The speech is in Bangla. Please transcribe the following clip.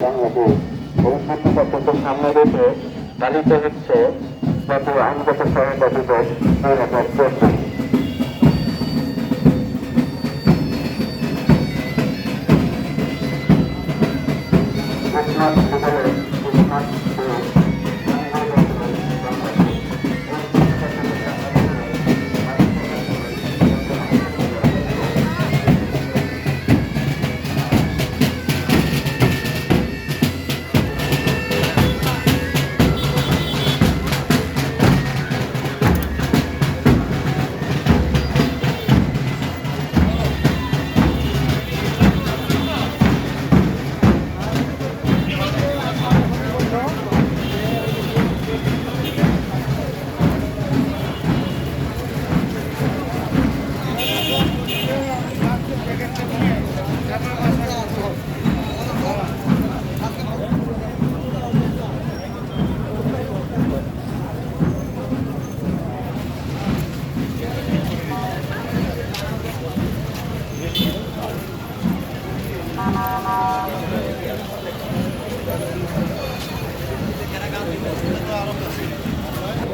এই প্রতিপক্ষকে সামনে রেখে পালিত হচ্ছে জাতীয় আইনগত সহায়তা দিবস দুই হাজার চব্বিশ। লোকনাথ যুগলের আরও